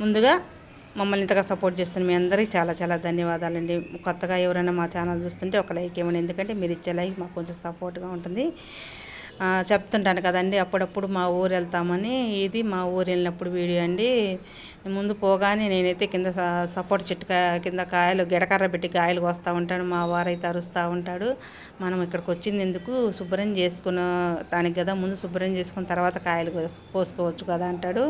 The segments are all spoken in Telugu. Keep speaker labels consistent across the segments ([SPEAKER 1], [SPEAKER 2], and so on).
[SPEAKER 1] ముందుగా మమ్మల్ని ఇంతగా సపోర్ట్ చేస్తున్న మీ అందరికీ చాలా చాలా ధన్యవాదాలండి. కొత్తగా ఎవరైనా మా ఛానల్ చూస్తుంటే ఒక లైక్ ఇవ్వండి. ఎందుకంటే మీరు ఇచ్చే లైక్ మాకు కొంచెం సపోర్ట్గా ఉంటుంది. చెప్తుంటాను కదండి అప్పుడప్పుడు మా ఊరు వెళ్తామని. ఇది మా ఊరు వెళ్ళినప్పుడు వీడియో అండి. ముందు పోగానే నేనైతే కింద సపోర్ట్ చెట్టు కింద కాయలు గిడకర్ర పెట్టి కాయలు కోస్తూ ఉంటాను మా వారైతే అరుస్తూ ఉంటాడు. మనం ఇక్కడికి వచ్చింది ఎందుకు? శుభ్రం చేసుకున్న దానికి కదా ముందు శుభ్రం చేసుకున్న తర్వాత కాయలు కోసుకోవచ్చు కదా అంటాడు.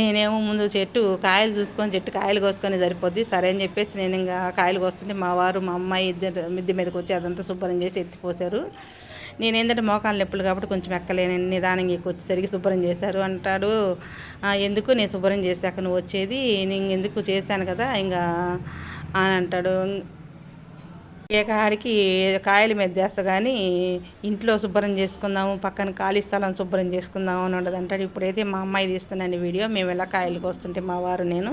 [SPEAKER 1] నేనేమో ముందు చెట్టు కాయలు చూసుకొని చెట్టు కాయలు కోసుకొని సరిపోద్ది సరే అని చెప్పేసి నేను ఇంకా కాయలు కోస్తుంటే మా వారు మా అమ్మాయి ఇద్దరు మిద్దె మీదకి వచ్చి అదంతా శుభ్రం చేసి ఎత్తిపోసారు నేను ఏంటంటే మోకాలు నొప్పులు కాబట్టి కొంచెం ఎక్కలేని. నిదానంగా వచ్చి తిరిగి శుభ్రం చేశారు అంటాడు. ఎందుకు నేను శుభ్రం చేశాక నువ్వు వచ్చేది? నేను ఎందుకు చేశాను కదా? ఇంకా అని అంటాడు. ఏ కాడికి కాయలు మెద్దేస్తా కానీ ఇంట్లో శుభ్రం చేసుకుందాము పక్కన ఖాళీ స్థలం శుభ్రం చేసుకుందాము అని ఉండదు అంటాడు. ఇప్పుడైతే మా అమ్మాయి తీస్తున్నాను వీడియో. మేము ఎలా కాయలు కోస్తుంటే మా వారు నేను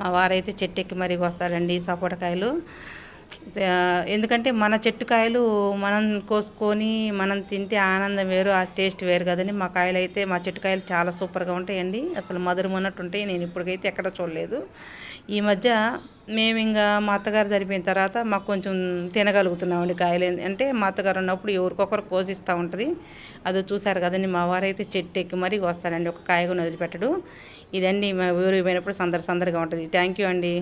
[SPEAKER 1] మా వారైతే చెట్టు ఎక్కి మరీ వస్తారండి సపోటకాయలు. ఎందుకంటే మన చెట్టు కాయలు మనం కోసుకొని మనం తింటే ఆనందం వేరు ఆ టేస్ట్ వేరు కదండి. మా కాయలు అయితే మా చెట్టు కాయలు చాలా సూపర్గా ఉంటాయండి. అసలు మధురం ఉన్నట్టు ఉంటాయి నేను ఇప్పటికైతే ఎక్కడ చూడలేదు. ఈ మధ్య మేము ఇంకా మా అత్తగారు చనిపోయిన తర్వాత మాకు కొంచెం తినగలుగుతున్నామండి కాయలు. అంటే మా అత్తగారు ఉన్నప్పుడు ఎవరికొకరు కోసిస్తూ ఉంటుంది. అది చూసారు కదండి మా వారైతే చెట్టు ఎక్కి మరీ వస్తారండి ఒక కాయగా వదిలిపెట్టడు. ఇదండి మా ఊరికి పోయినప్పుడు సందడి సందడిగా ఉంటుంది. థ్యాంక్ యూ అండి.